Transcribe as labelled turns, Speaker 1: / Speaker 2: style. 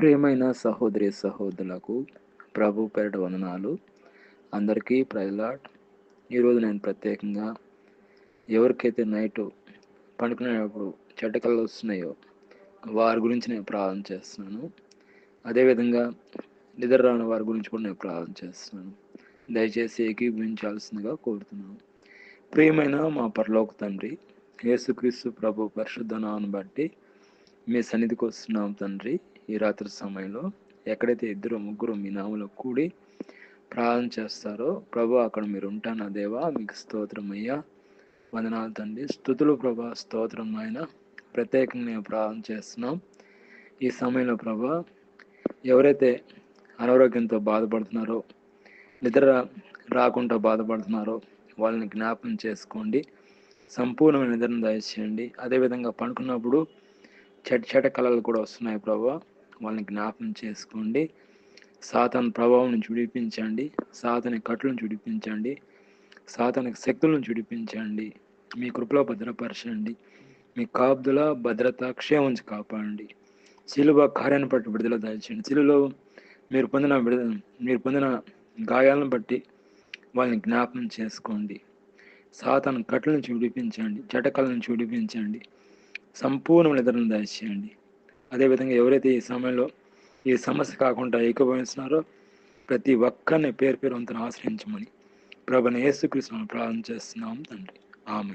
Speaker 1: ప్రియమైన సహోదరి సహోదరులకు ప్రభు పేరిట వందనాలు. అందరికీ ప్రజలాట్ ఈరోజు నేను ప్రత్యేకంగా ఎవరికైతే నైట్ పండుకునేటప్పుడు చెడ్డ వస్తున్నాయో వారి గురించి నేను ప్రార్థన చేస్తున్నాను. అదేవిధంగా నిద్ర రాని వారి గురించి కూడా నేను ప్రార్థన చేస్తున్నాను. దయచేసి ఏకీభవించాల్సిందిగా కోరుతున్నాను. ప్రియమైన మా పరలోక తండ్రి యేసుక్రీస్తు ప్రభు పరిశుద్ధ నామను బట్టి మీ సన్నిధికి వస్తున్నాం తండ్రి. ఈ రాత్రి సమయంలో ఎక్కడైతే ఇద్దరు ముగ్గురు మీ నామలో కూడి ప్రార్థన చేస్తారో ప్రభు అక్కడ మీరు ఉంటానా దేవా? మీకు స్తోత్రం అయ్యా. వందనాలు తండ్రి. స్థుతులు ప్రభా స్తోత్రం ఆయన ప్రత్యేకంగా నేను ప్రార్థన చేస్తున్నాం. ఈ సమయంలో ప్రభా ఎవరైతే అనారోగ్యంతో బాధపడుతున్నారో నిద్ర రాకుండా బాధపడుతున్నారో వాళ్ళని జ్ఞాపం చేసుకోండి. సంపూర్ణమైన నిద్రను దయచేయండి. అదేవిధంగా పండుకున్నప్పుడు చెట్ చెట కళలు కూడా వస్తున్నాయి ప్రభా. వాళ్ళని జ్ఞాపం చేసుకోండి. సాతాన్ ప్రభావం నుంచి విడిపించండి సాతాని కట్లను విడిపించండి సాతానికి శక్తులను విడిపించండి మీ కృపలో భద్రపరచండి. మీ కాపుదల భద్రత క్షేమం కాపాడండి. శిలువ కార్యాన్ని బట్టి విడుదల దాల్చండి శిలులో మీరు పొందిన విడుదల మీరు పొందిన గాయాలను బట్టి వాళ్ళని జ్ఞాపం చేసుకోండి. సాతాను కట్ల నుంచి విడిపించండి జటకల నుంచి విడిపించండి సంపూర్ణ నిద్రను దాచేయండి అదేవిధంగా ఎవరైతే ఈ సమయంలో ఈ సమస్య కాకుండా ఏకీభవిస్తున్నారో ప్రతి ఒక్కరిని పేరు పేరు వంతును ఆశ్రయించమని ప్రభుని యేసుకృష్ణ ప్రార్థన చేస్తున్నాం తండ్రి. ఆమె